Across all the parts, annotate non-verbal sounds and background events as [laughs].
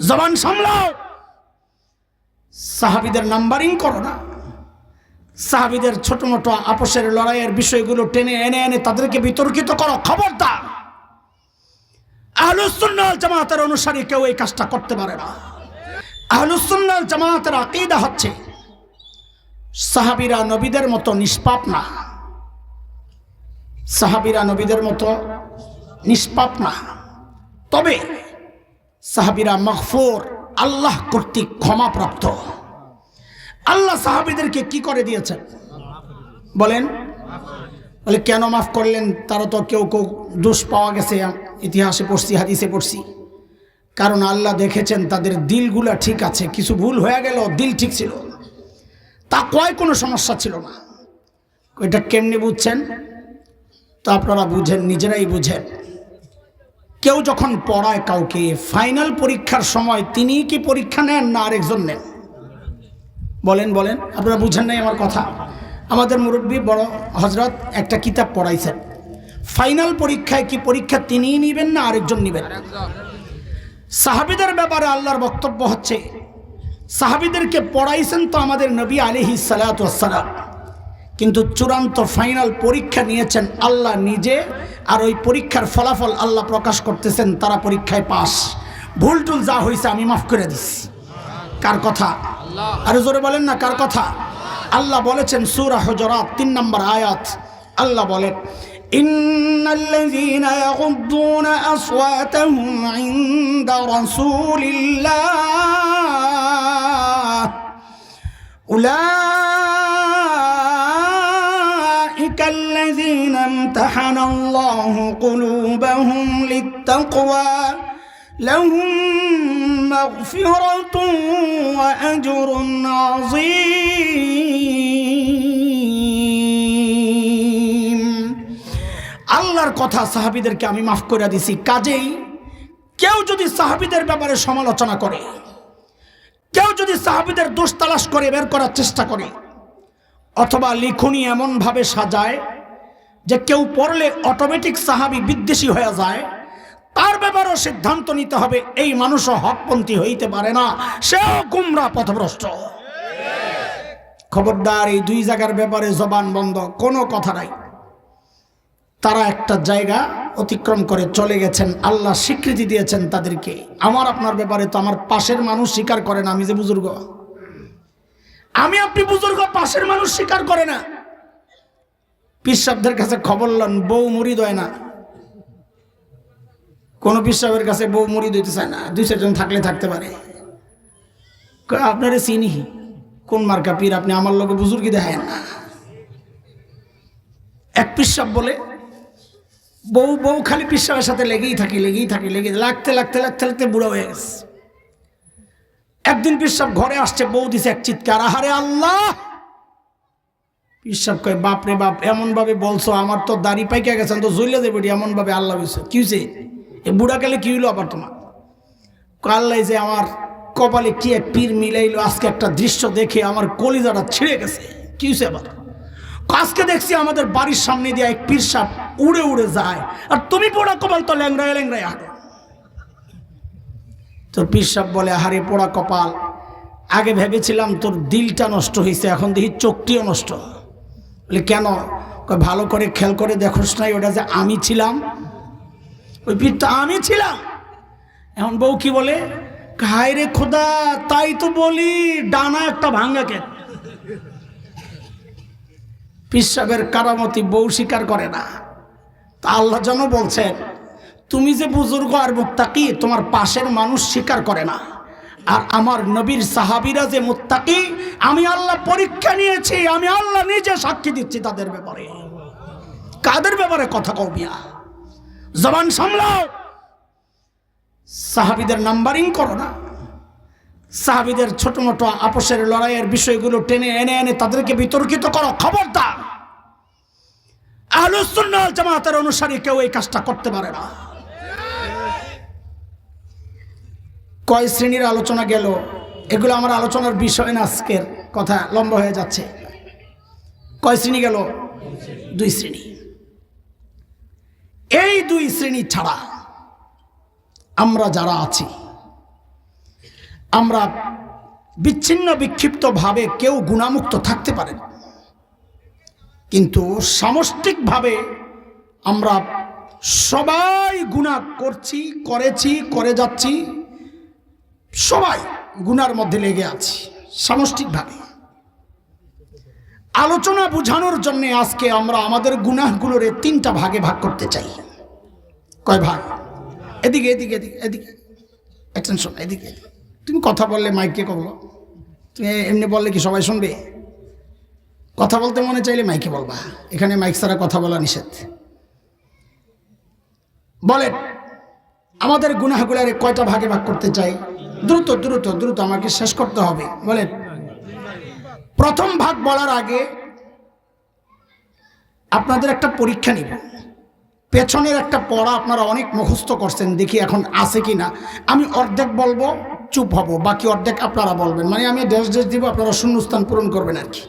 জবান সামলাও। সাহাবিদের নাম্বারিং করো না। সাহাবিদের ছোট মোটো আপোষের লড়াইয়ের বিষয়গুলো টেনে এনে এনে তাদেরকে বিতর্কিত করো, খবরদার। আহলুসুন্নাল জামাতের অনুসারী কেউ এই কাজটা করতে পারে না। আহলুসুন্নাল জামাতের আকিদা হচ্ছে, সাহাবিরা নবীদের মতো নিষ্পাপ না। সাহাবিরা নবীদের মতো নিষ্পাপ না। তবে সাহাবিরা মখফুর আল্লাহ কর্তৃক ক্ষমাপ্রাপ্ত। আল্লাহ সাহাবিদেরকে কি করে দিয়েছেন? বলেন, বলে, কেন মাফ করলেন? তারা তো কেউ কেউ দোষ পাওয়া গেছে। ইতিহাসে পড়ছি, হাদিসে পড়ছি। কারণ আল্লাহ দেখেছেন, তাদের দিলগুলা ঠিক আছে, কিছু ভুল হয়ে গেল, দিল ঠিক ছিল। তা কয় কোনো সমস্যা ছিল না। এটা কেমনি বুঝছেন? তো আপনারা বুঝেন, নিজেরাই বুঝেন। কেউ যখন পড়ায় কাউকে ফাইনাল পরীক্ষার সময় তিনি কি পরীক্ষা নেন না আরেকজন নেন? বলেন বলেন, আপনারা বুঝেন নাই আমার কথা। আমাদের মুরব্বী বড় হজরত একটা কিতাব পড়াইছেন। ফাইনাল পরীক্ষায় কি পরীক্ষা তিনিই নিবেন না আরেকজন নিবেন? সাহাবিদের ব্যাপারে আল্লাহর বক্তব্য হচ্ছে, সাহাবিদেরকে পড়াইছেন তো আমাদের নবী আলিহি সালাতাম কিন্তু চূড়ান্ত ফাইনাল পরীক্ষা নিয়েছেন আল্লাহ নিজে আর ওই পরীক্ষার ফলাফল আল্লাহ প্রকাশ করতেছেন তারা পরীক্ষায় পাস ভুল টুল যা হয়েছে আমি মাফ করে দিচ্ছি কার কথা আরো জোরে বলেন না কার কথা আল্লাহ বলেছেন সুরা হজরাত তিন নম্বর আয়াত আল্লাহ বলেন إن الذين يغضون أصواتهم عند رسول الله أولئك قلوبهم للتقوى لهم مغفرة وأجر عظيم আল্লাহর কথা সাহাবিদেরকে আমি মাফ করে দিছি কাজেই কেউ যদি সাহাবিদের ব্যাপারে সমালোচনা করে কেউ যদি সাহাবিদের দোষ তালাশ করে বের করার চেষ্টা করে অথবা লিখুনি এমনভাবে সাজায় যে কেউ পড়লে অটোমেটিক সাহাবি বিদ্বেষী হয়ে যায়, তার ব্যাপারেও সিদ্ধান্ত নিতে হবে, এই মানুষও হকপন্থী হইতে পারে না, সেও গুমরা পথভ্রষ্ট। খবরদার এই দুই জায়গার ব্যাপারে জবান বন্ধ, কোনো কথা নাই। তারা একটা জায়গা অতিক্রম করে চলে গেছেন, আল্লাহ স্বীকৃতি দিয়েছেন তাদেরকে। আমার আপনার ব্যাপারে তো আমার পাশের মানুষ স্বীকার করে না, আমি যে বুজুর্গ। আমি আপনি বুজুর্গ, পাশের মানুষ স্বীকার করে না। পিসাবদের কাছে খবর লন, বউ মুড়ি দেয় না। কোনো পিসাবের কাছে বউ মুড়ি দিতে চায় না, দুই চারজন থাকলে থাকতে পারে। আপনারে চিনি? কোন মার্কা পীর? আপনি আমার লোকে বুজুর্গি দেখেন না। এক পিসাব বলে, বউ বউ খালি পিসাবের সাথে লেগেই থাকি লেগেই থাকি লেগে লাগতে লাগতে লাগতে লাগতে বুড়ো হয়ে গেছে। একদিন পিসাব ঘরে আসছে, বউ দিছে এক চিৎকার, আহারে আল্লাহ! পিসাব কয়, বাপ রে বাপ এমন ভাবে বলছো, আমার তো দাড়ি পাইকা গেছেন তো জ্বলে দেবে এমন ভাবে আল্লাহ বলছে কি হয়েছে এ বুড়া কালে কি হইল আবার তোমার? আল্লাহ যে আমার কপালে কি এক পীর মিলাইলো, আজকে একটা দৃশ্য দেখে আমার কলিজাটা ছিঁড়ে গেছে। কি হয়েছে আবার? আজকে দেখছি আমাদের বাড়ির সামনে দিয়ে এক পীর সাপ উড়ে উড়ে যায়, আর তুমি পোড়া কপাল তো ল্যাংরায় ল্যাংরায় হাঁটো। তোর পীর সাপ বলে হারে পোড়া কপাল, আগে ভেবেছিলাম তোর দিলটা নষ্ট হয়েছে এখন দেখি চোখটিও নষ্ট বলে, কেন? ভালো করে খেয়াল করে দেখোস নাই ওটা যে আমি ছিলাম? ওই পীরটা আমি ছিলাম। এখন বউ কি বলে হায় রে খোদা, তাই তো বলি, ডানা একটা ভাঙ্গা কেন? পিসাবের কারামতি বউ স্বীকার করে না। তা আল্লাহ যেন বলছেন, তুমি যে বুজুর্গ আর মুত্তাকি, তোমার পাশের মানুষ স্বীকার করে না। আর আমার নবীর সাহাবিরা যে মুত্তাকি, আমি আল্লাহ পরীক্ষা নিয়েছি, আমি আল্লাহ নিজে সাক্ষী দিচ্ছি তাদের ব্যাপারে। কাদের ব্যাপারে কথা কও মিয়া? জবান সামলাও। সাহাবিদের নাম্বারিং করো না। সাহাবিদের ছোট মোটো আপোষের লড়াইয়ের বিষয়গুলো টেনে এনে এনে তাদেরকে বিতর্কিত করো, খবরদার। আহলুসুন্নাল জামাতের অনুসারী কেউ এই কাজটা করতে পারে না। কয় শ্রেণির আলোচনা গেল? এগুলো আমার আলোচনার বিষয় না আজকের কথা, লম্বা হয়ে যাচ্ছে। কয় শ্রেণি গেল? দুই শ্রেণি। এই দুই শ্রেণি ছাড়া আমরা যারা আছি, আমরা বিচ্ছিন্ন বিক্ষিপ্তভাবে কেউ গুণামুক্ত থাকতে পারে। কিন্তু সামষ্টিকভাবে আমরা সবাই গুণা করছি, করেছি, করে যাচ্ছি সবাই গুনার মধ্যে লেগে আছি, সামষ্টিকভাবে। আলোচনা বোঝানোর জন্যে আজকে আমরা আমাদের গুনাহগুলোর তিনটা ভাগে ভাগ করতে চাই। কয় ভাগ? এদিকে এদিকে এদিকে এদিকে। অ্যাটেনশন এদিকে। তুমি কথা বললে মাইকে করল তুমি এমনি বললে কি সবাই শুনবে? কথা বলতে মনে চাইলে মাইকে বলবা। এখানে মাইক ছাড়া কথা বলা নিষেধ। বলেন, আমাদের গুনাহগুলার কয়টা ভাগে ভাগ করতে চাই? দ্রুত দ্রুত দ্রুত আমাকে শেষ করতে হবে। বলেন। প্রথম ভাগ বলার আগে আপনাদের একটা পরীক্ষা নিব। পেছনের একটা পড়া আপনারা অনেক মুখস্থ করছেন, দেখি এখন আছে কি না আমি অর্ধেক বলব, চুপ হব, বাকি অর্ধেক আপনারা বলবেন। মানে আমি ড্রেস ড্রেস দিব, আপনারা শূন্যস্থান পূরণ করবেন আর কি।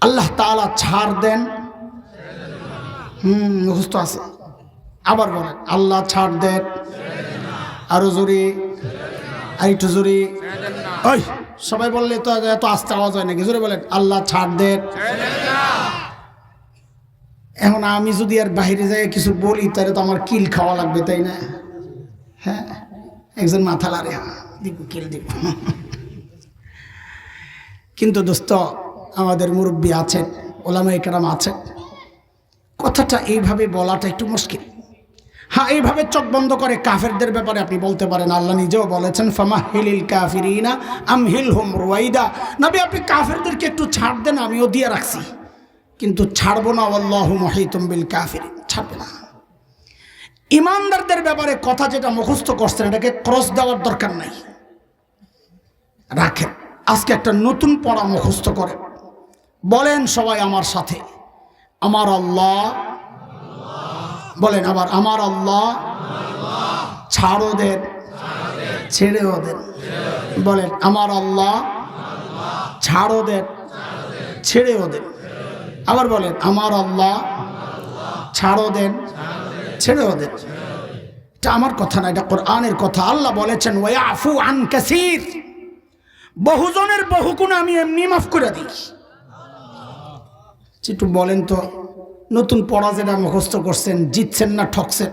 আল্লাহ তাআলা ছাড় দেন। হুম, মুখস্থ আছে। আবার বলেন, আল্লাহ ছাড় দেন। আরও জোরে। আর একটু জোরে। ওই সবাই বললে তো এত আস্তে আওয়াজ হয় নাকি? জোরে বলেন আল্লাহ ছাড় দেন। এখন আমি যদি আর বাহিরে যাই কিছু বলি তাহলে তো আমার কিল খাওয়া লাগবে তাই না? হ্যাঁ? একজন মাথা লারে দিব কিল দিব কিন্তু দোস্ত আমাদের মুরব্বী আছেন ওলামা একরাম আছেন। কথাটা এইভাবে বলাটা একটু মুশকিল। হ্যাঁ এইভাবে চোখ বন্ধ করে কাফেরদের ব্যাপারে আপনি বলতে পারেন। আল্লাহ নিজেও বলেছেন ফামা হিলিল কাফিরিনা আম হিল হোম রুয়াইদা। নবী, আপনি কাফেরদেরকে একটু ছাড় দেন, আমিও দিয়ে রাখছি। কিন্তু ছাড়বো না আল্লাহ মহিতুম বিল কাফির ছাড়বে না। ইমানদারদের ব্যাপারে কথা যেটা মুখস্থ করছেন, এটাকে ক্রস দেওয়ার দরকার নাই। রাখেন, আজকে একটা নতুন পড়া মুখস্থ করেন বলেন সবাই আমার সাথে, আমার আল্লাহ বলেন আবার, আমার আল্লাহ ছাড়ও দেন ছেড়েও দেন। বলেন, আমার আল্লাহ ছাড়ও দেন ছেড়েও দেন। আবার বলেন, আমার আল্লাহ ছাড়ও দেন ছেড়েও দেন। এটা আমার কথা না, এটা কোরআনের কথা। আল্লাহ বলেছেন, ওয়াফু আন কাসির। বহুজনের বহু গুণ আমি এমনি মাফ করে দিই। একটু বলেন তো। নতুন পড়া যেটা মুখস্থ করছেন, জিতছেন না, ঠকছেন?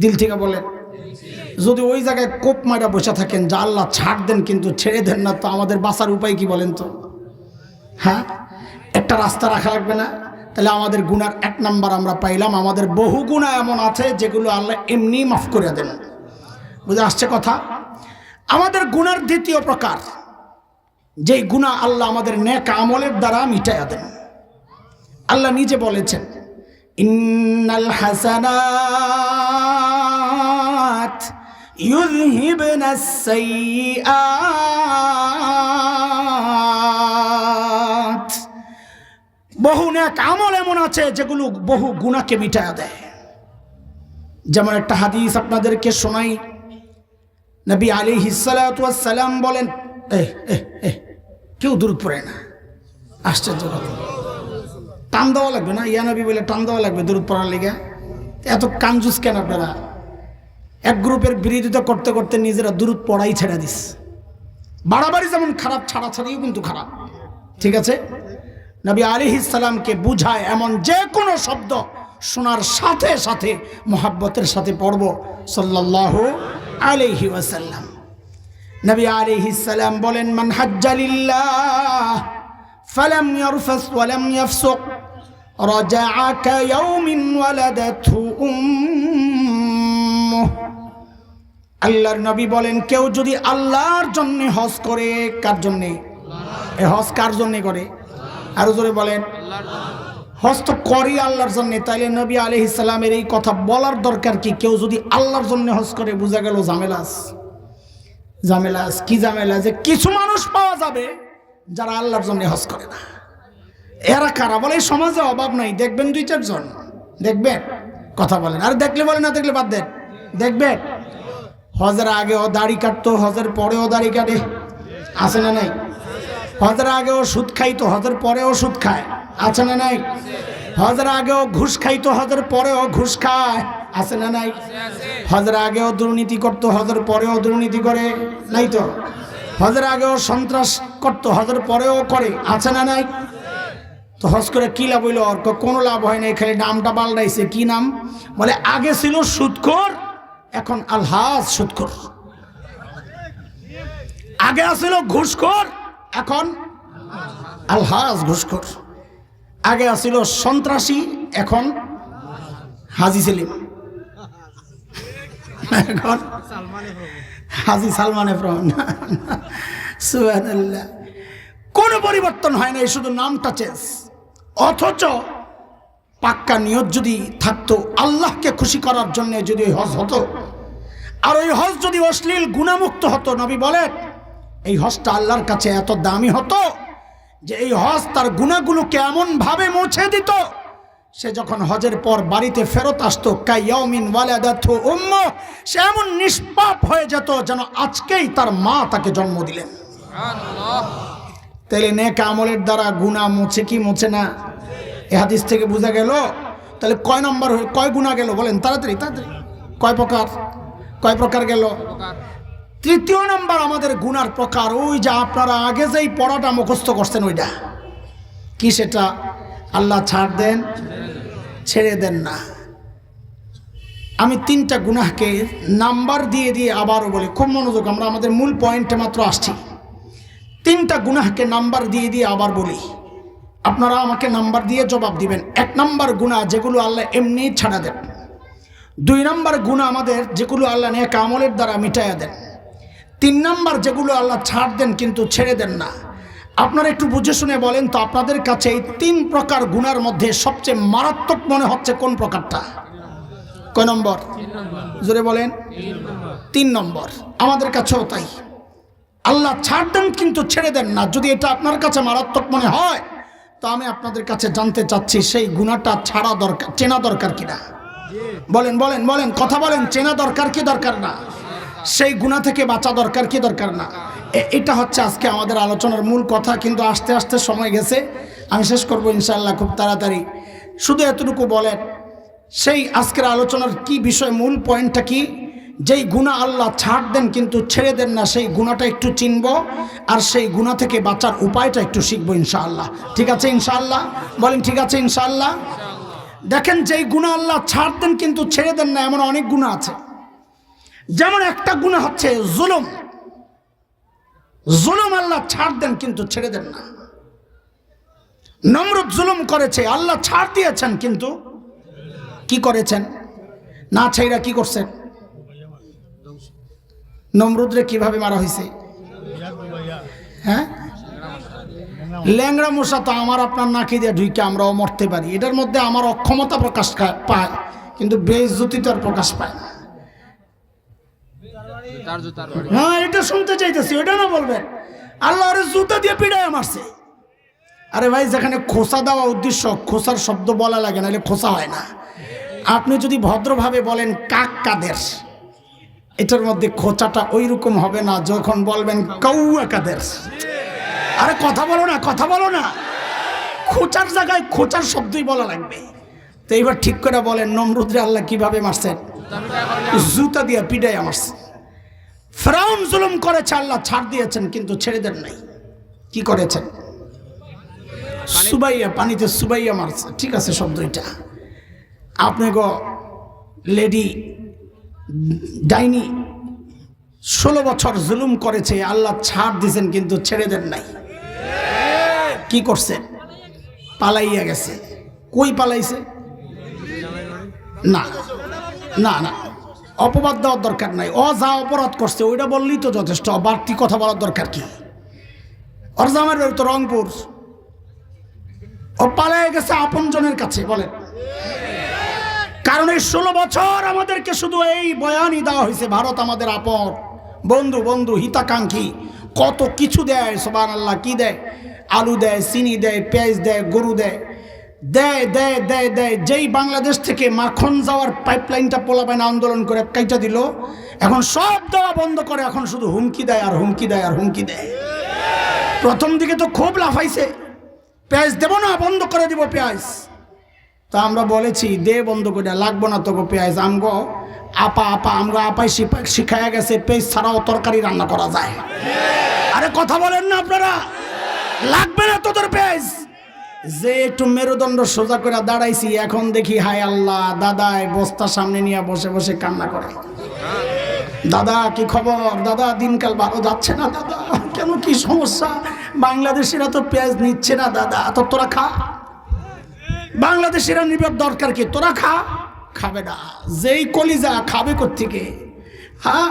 দিল থেকে বলেন যদি ওই জায়গায় কোপ মারা বসে থাকেন, যা আল্লাহ ছাড় দেন কিন্তু ছেড়ে দেন না, তো আমাদের বাঁচার উপায় কি বলেন তো? হ্যাঁ? একটা রাস্তা রাখা লাগবে না? তাহলে আমাদের গুনার এক নাম্বার আমরা পাইলাম। আমাদের বহু গুণা এমন আছে যেগুলো আল্লাহ এমনি মাফ করে দেন। বুঝে আসছে কথা? আমাদের গুনার দ্বিতীয় প্রকার, যেই গুণা আল্লাহ আমাদের নেক আমলের দ্বারা মিটাইয়া দেন। আল্লাহ নিজে বলেছেন, ইন্নাল হাসানাত ইউযহিবনাস সাইয়্যাত। বহু নেক আমল এমন আছে যেগুলো বহু গুণাকে মিটায়া দেয়। যেমন একটা হাদিস আপনাদেরকে শোনাই, নবী আলী হিসালাম বলেন এ কেউ দূর পড়ে না। আশ্চর্য কথা। টান দেওয়া লাগবে না? ইয়ানবি বলে টান দেওয়া লাগবে দূর পড়ার লেগে। এত কাঞ্জুস কেন আপনারা? এক গ্রুপের বিরোধিতা করতে করতে নিজেরা দূরত পড়াই ছেড়ে দিস। বাড়াবাড়ি যেমন খারাপ ছাড়া ছাড়িও কিন্তু খারাপ। ঠিক আছে? নবী আলী ইসালামকে বুঝায় এমন যে কোনো শব্দ শোনার সাথে সাথে মোহাব্বতের সাথে পড়ব সাল্লাহ আলহি ওয়াসাল্লাম। নবী সালাম বলেন, মান হাজ্জালিল্লাহ ফালাম ইয়ারফাস ওয়ালাম ইয়াফসুক রাজাআ কায়াউমিন ওয়ালাদাতহু উম্মুহ আল্লাহর নবী বলেন, কেউ যদি আল্লাহর জন্য হজ করে, কার জন্যে? হজ কার জন্যে করে? আরও জোরে বলেন। হজ তো করি আল্লাহর জন্য, তাইলে নবী আলি ইসলামের এই কথা বলার দরকার কি? কেউ যদি আল্লাহর জন্য হজ করে, বোঝা গেল ঝামেলাস ঝামেলাস কি ঝামেলা যে কিছু মানুষ পাওয়া যাবে। যারা আল্লাহর জন্য হজ করে না। এরা কারা? বলে সমাজে অভাব নাই। দেখবেন দুই, চারজন। দেখবেন? কথা বলেন। আর, দেখলে বলে না দেখলে বাদ দেন। দেখবেন? হজের আগেও দাড়ি কাটতো, হজের পরেও দাড়ি কাটে। আছে না নাই? হজের আগেও সুদ খাইতো, হজের পরেও সুদ খায়। আছে না নাই? হজের আগেও ঘুষ খাইতো, হজের পরেও ঘুষ খায়। আছে না নাই? হজের আগেও দুর্নীতি করতো, হজের পরেও দুর্নীতি করে। নাই তো? হজের আগেও সন্ত্রাস করতো, হজের পরেও করে, আছে না নাই? তো হজ করে কি লাভ হইল? অর্ক কোনো লাভ হয় নাই, খালি নামটা পাল্টাইছে, কি নাম? বলে, আগে ছিল সুদখোর এখন আলহাজ সুদখোর আগে আছিল ঘুষখোর, এখন আলহাজ ঘুষখোর। আগে আছিল সন্ত্রাসী, এখন হাজি সেলিম। এখন হাজি সালমান এফরন সুবহানাল্লাহ। কোনো পরিবর্তন হয় না এই শুধু নামটা চেঞ্জ অথচ পাক্কা নিয়ত যদি থাকতো, আল্লাহকে খুশি করার জন্য যদি ওই হজ হতো, আর ওই হজ যদি অশ্লীল গুণামুক্ত হতো, নবী বলেন, এই হজটা আল্লাহর কাছে এত দামি হতো যে এই হজ তার গুণাগুলোকে এমন ভাবে মুছে দিত সে যখন হজের পর বাড়িতে ফেরত আসতো কাইয়াউমিন ওয়ালাদাতহু উম্মু সে এমন নিষ্পাপ হয়ে যেত যেন আজকেই তার মা তাকে জন্ম দিলেন। তাহলে নেক আমলের দ্বারা গুণা মুছে কি মুছে না? এ হাদিস থেকে বোঝা গেল। তাহলে কয় নম্বর হয়ে কয় গুণা গেল বলেন তাড়াতাড়ি তাড়াতাড়ি। কয় প্রকার? কয় প্রকার গেল? তৃতীয় নম্বর আমাদের গুনার প্রকার ওই যে আপনারা আগে যেই পড়াটা মুখস্থ করছেন ওইটা। কি সেটা? আল্লাহ ছাড় দেন। ছেড়ে দেন না। আমি তিনটা গুনাহকে নাম্বার দিয়ে দিয়ে আবারও বলি, খুব মনোযোগ, আমরা আমাদের মূল পয়েন্টে মাত্র আসছি। তিনটা গুনাহকে নাম্বার দিয়ে দিয়ে আবার বলি, আপনারা আমাকে নাম্বার দিয়ে জবাব দিবেন। এক নাম্বার গুণা যেগুলো আল্লাহ এমনি ছাড়া দেন। দুই নাম্বার গুণা আমাদের যেগুলো আল্লাহ নেক আমলের দ্বারা মিটাইয়া দেন। তিন নাম্বার যেগুলো আল্লাহ ছাড় দেন কিন্তু ছেড়ে দেন না। আপনারা একটু বুঝে শুনে বলেন তো আপনাদের কাছে এই তিন প্রকার গুণার মধ্যে সবচেয়ে মারাত্মক মনে হচ্ছে কোন প্রকারটা? কয় নম্বর? জোরে বলেন। তিন নম্বর। আমাদের কাছেও তাই। আল্লাহ ছাড় দেন কিন্তু ছেড়ে দেন না। যদি এটা আপনার কাছে মারাত্মক মনে হয়, তো আমি আপনাদের কাছে জানতে চাচ্ছি সেই গুণাটা ছাড়া দরকার, চেনা দরকার কিনা বলেন বলেন বলেন, কথা বলেন, চেনা দরকার কি দরকার না? সেই গুণা থেকে বাঁচা দরকার কি দরকার না? এটা হচ্ছে আজকে আমাদের আলোচনার মূল কথা, কিন্তু আস্তে আস্তে সময় গেছে। আমি শেষ করব ইনশাল্লাহ খুব তাড়াতাড়ি। শুধু এতটুকু বলেন, সেই আজকের আলোচনার কি বিষয়, মূল পয়েন্টটা কি? যেই গুণা আল্লাহ ছাড় দেন কিন্তু ছেড়ে দেন না, সেই গুণাটা একটু চিনব, আর সেই গুণা থেকে বাঁচার উপায়টা একটু শিখব ইনশাআল্লাহ। ঠিক আছে ইনশাআল্লাহ? বলেন, ঠিক আছে ইনশাআল্লাহ? দেখেন, যেই গুণা আল্লাহ ছাড় দেন কিন্তু ছেড়ে দেন না, এমন অনেক গুণা আছে। যেমন একটা গুণা হচ্ছে জুলুম। জুলুম আল্লাহ ছাড় দেন, কিন্তু ছেড়ে দেন না। নমরুদ জুলুম করেছে, আল্লাহ ছাড় দিয়েছেন, কিন্তু কি করেছেন? না ছেড়া কি করছেন? নমরুদরে কীভাবে মারা হয়েছে হ্যাঁ? ল্যাংড়া মশা তো আমার আপনার নাকি দিয়ে ঢুকে আমরাও মরতে পারি। এটার মধ্যে আমার অক্ষমতা প্রকাশ পায়, কিন্তু বেশ বেইজ্জতি তো আর প্রকাশ পায় না। হ্যাঁ এটা শুনতে চাইতেছি ওটা না বলবেন? আল্লাহ আরে জুতা দিয়ে পিড়ায় মারছে। আরে ভাই যেখানে খোসা দেওয়া উদ্দেশ্য খোসার শব্দ বলা লাগে নাহলে খোসা হয় না। আপনি যদি ভদ্রভাবে বলেন কাক কাদের এটার মধ্যে খোঁচাটা ওই রকম হবে না যখন বলবেন কৌয়া কাদের আরে কথা বলো না কথা বলো না। খোঁচার জায়গায় খোঁচার শব্দই বলা লাগবে। তো এইবার ঠিক করে বলেন নমরুদ্রে আল্লাহ কীভাবে মারছেন? জুতা দিয়ে পিডাইয়া মারছে। ফেরাউন জুলুম করেছে, আল্লাহ ছাড় দিয়েছেন, কিন্তু ছেড়ে দেন নাই। কি করেছেন? সুবাইয়া, পানিতে সুবাইয়া মারছে। ঠিক আছে শব্দ এটা। আপনি গো, লেডি, ডাইনি, ষোলো বছর জুলুম করেছে, আল্লাহ ছাড় দিয়েছেন, কিন্তু ছেড়ে দেন নাই। কি করছে? পালাইয়া গেছে। কই পালাইছে? না না না। অপবাদ দেওয়ার দরকার নাই। ও যা অপরাধ করছে, ওইটা বললেই তো যথেষ্ট। বাড়তি কথা বলার দরকার কি? ওর জামার বাড়ি তো রংপুর। ও পালায় গেছে আপনজনের কাছে, বলেন। কারণ এই ষোলো বছর আমাদেরকে শুধু এই বয়ানই দেওয়া হয়েছে, ভারত আমাদের আপন। বন্ধু বন্ধু, হিতাকাঙ্ক্ষী। কত কিছু দেয় সোবান আল্লাহ কি দেয়? আলু দেয়, চিনি দেয়, পেঁয়াজ দেয়, গরু দেয়। দেয় দেয় দেয় দেয়। যেই বাংলাদেশ থেকে মাখন যাওয়ার পাইপলাইনটা পোলাপাইন আন্দোলন করে কাইটা দিল, এখন সব দেওয়া বন্ধ করে, এখন শুধু হুমকি দেয় আর হুমকি দেয় আর হুমকি দেয়। প্রথম দিকে তো খুব লাফাইছে। পেঁয়াজ দেবো না, বন্ধ করে দিব পেঁয়াজ। তা আমরা বলেছি, দে বন্ধ করে, লাগবো না তোকে পেঁয়াজ, আমগো আপা আপা আমরা আপাই শিখায়া গেছে, পেঁয়াজ ছাড়াও তরকারি রান্না করা যায়। আরে কথা বলেন না আপনারা। লাগবে না তোদের পেঁয়াজ। যে একটু মেরুদণ্ড সোজা করে দাঁড়াইছি, এখন দেখি, হায় আল্লাহ, দাদাই বস্তা সামনে নিয়ে বসে বসে কান্না করে। দাদা, কি খবর? দাদা, দিনকাল ভালো যাচ্ছে না, দাদা? কেন কি সমস্যা? বাংলাদেশিরা তো পেঁয়াজ নিচ্ছে না, দাদা। তো তোরা খা। বাংলাদেশিরা নিবার দরকার কি? তোরা খা। খাবে না। যেই কলিজা খাবে থেকে হ্যাঁ?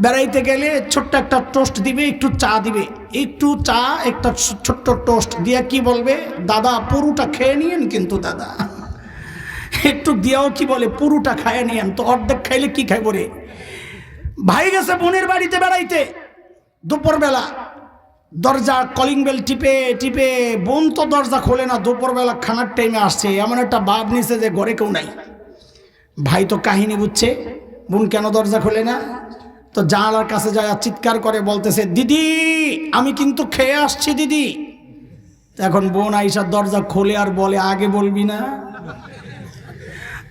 বেড়াইতে গেলে ছোট্ট একটা টোস্ট দিবে, একটু চা দিবে। একটু চা, একটা ছোট্ট টোস্ট দিয়ে কি বলবে? দাদা, পুরোটা খেয়ে নিয়েন কিন্তু দাদা। একটু দিয়াও কি বলে, পুরোটা খায় নিয়েন। তো অর্ধেক খাইলে কি খাইব রে? ভাই গেছে বোনের বাড়িতে বেড়াইতে। দুপুরবেলা দরজা কলিং বেল টিপে টিপে, বোন তো দরজা খোলে না, দুপুরবেলা খানার টাইমে আসছে। এমন একটা ভাব নিছে যে ঘরে কেউ নাই। ভাই তো কাহিনী বুঝছে। বোন কেন দরজা খোলে না? তো জানালার কাছে যায় চিৎকার করে, বলতেছে, দিদি, আমি কিন্তু খেয়ে আসছি, দিদি। এখন বোন আইসার দরজা খোলে আর বলে, আগে বলবি না।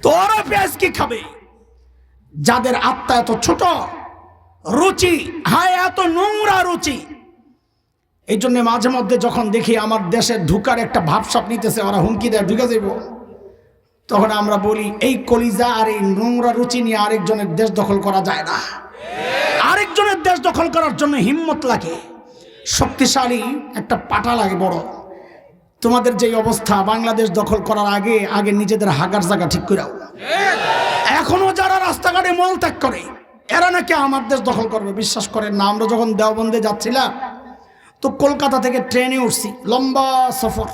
তোরা পেঁয়াজ কি খাবে? যাদের আত্মা এত ছোট, রুচি, হায়, এত নোংরা রুচি। এই জন্য মাঝে মধ্যে যখন দেখি আমার দেশে ঢুকার একটা ভাবসাপ নিতেছে, ওরা হুমকি দেয়, ঢুকে যাইব। তখন আমরা বলি, এই কলিজা আর এই নোংরা রুচি নিয়ে আরেকজনের দেশ দখল করা যায় না। আরেকজনের দেশ দখল করার জন্য হিম্মত লাগে। শক্তিশালী একটা পাটা লাগে বড়। তোমাদের যে অবস্থা, বাংলাদেশ দখল করার আগে আগে নিজেদের হাগার জায়গা ঠিক করে এখনও যারা রাস্তাঘাটে মল ত্যাগ করে, এরা নাকি আমার দেশ দখল করবে, বিশ্বাস করেন না। আমরা যখন দেওবন্দে যাচ্ছিলাম, তো কলকাতা থেকে ট্রেনে উঠছি, লম্বা সফর।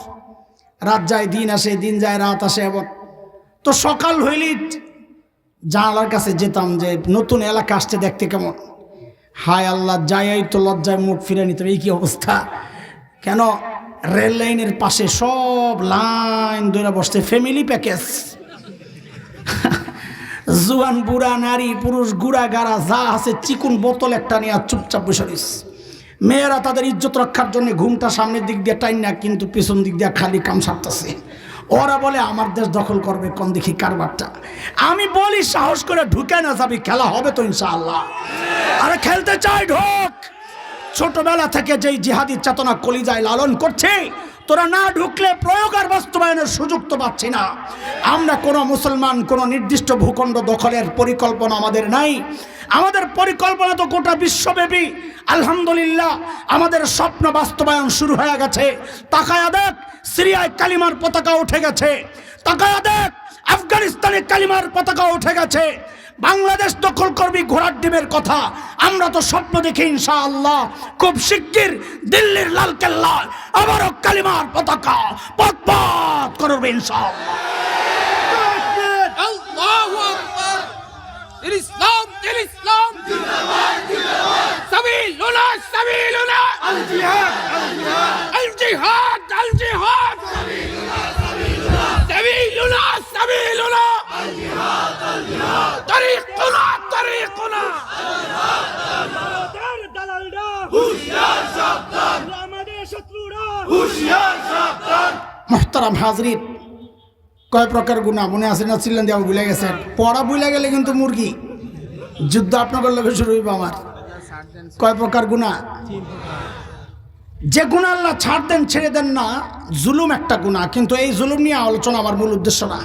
রাত যায়, দিন আসে, দিন যায়, রাত আসে এবং তো সকাল হইলেই জানালার কাছে যেতাম যে নতুন এলাকা আসছে দেখতে কেমন? হায় আল্লাহ যাই তো লজ্জায় মুখ ফিরে নিতে এই কি অবস্থা? কেন? রেল লাইনের পাশে সব লাইন ধরে বসছে। Family package. [laughs] জুয়ান, বুড়া, নারী, পুরুষ, গুড়া, গাড়া, যা আছে, চিকুন বোতল একটা নিয়ে চুপচাপ বসে মেয়েরা তাদের ইজ্জত রক্ষার জন্য ঘুমটা সামনের দিক দিয়ে টাইন না, কিন্তু পিছন দিক দিয়ে খালি কাম সারতেছে। ওরা বলে, আমার দেশ দখল করবে কোন দেখি কারবারটা? আমি বলি, সাহস করে ঢুকে না যাবি, খেলা হবে তো ইনশাআল্লাহ। আরে খেলতে চাই, ঢোক! ছোটবেলা থেকে যেই জিহাদি চেতনা কলিজায় লালন করছে, তোরা না ঢুকলে প্রয়োগ আর বাস্তবায়নের সুযোগ তো পাচ্ছি না। আমরা কোনো মুসলমান, কোনো নির্দিষ্ট ভূখণ্ড দখলের পরিকল্পনা আমাদের নাই। আমাদের পরিকল্পনা তো গোটা বিশ্বব্যাপী। আলহামদুলিল্লাহ, আমাদের স্বপ্ন বাস্তবায়ন শুরু হয়ে গেছে। তাকায়া দেখ সিরিয়ায় কালিমার পতাকা উঠে গেছে। তাকায়া দেখ আফগানিস্তানে কালিমার পতাকা উঠে গেছে। বাংলাদেশ দখল করবি ঘোড়ার ডিমের কথা। আমরা তো স্বপ্ন দেখি ইনশা আল্লাহ খুব শিগগির দিল্লির লাল কেল্লা আবারও কালিমার পতাকা পথ পথ করবে ইনশা আল্লাহ মোহতারাম হাজরিত কয় প্রকার গুণা মনে আছে না? ছিলেন দেওয়া ভুলে গেছেন। পড়া ভুলে গেলে কিন্তু মুরগি। যুদ্ধ আপনাদের লোকের শুরু হইব আমার। কয় প্রকার গুণা যে গুণা আল্লাহ ছাড় দেন, ছেড়ে দেন না, জুলুম একটা গুণা কিন্তু এই জুলুম নিয়ে আলোচনা আমার মূল উদ্দেশ্য না।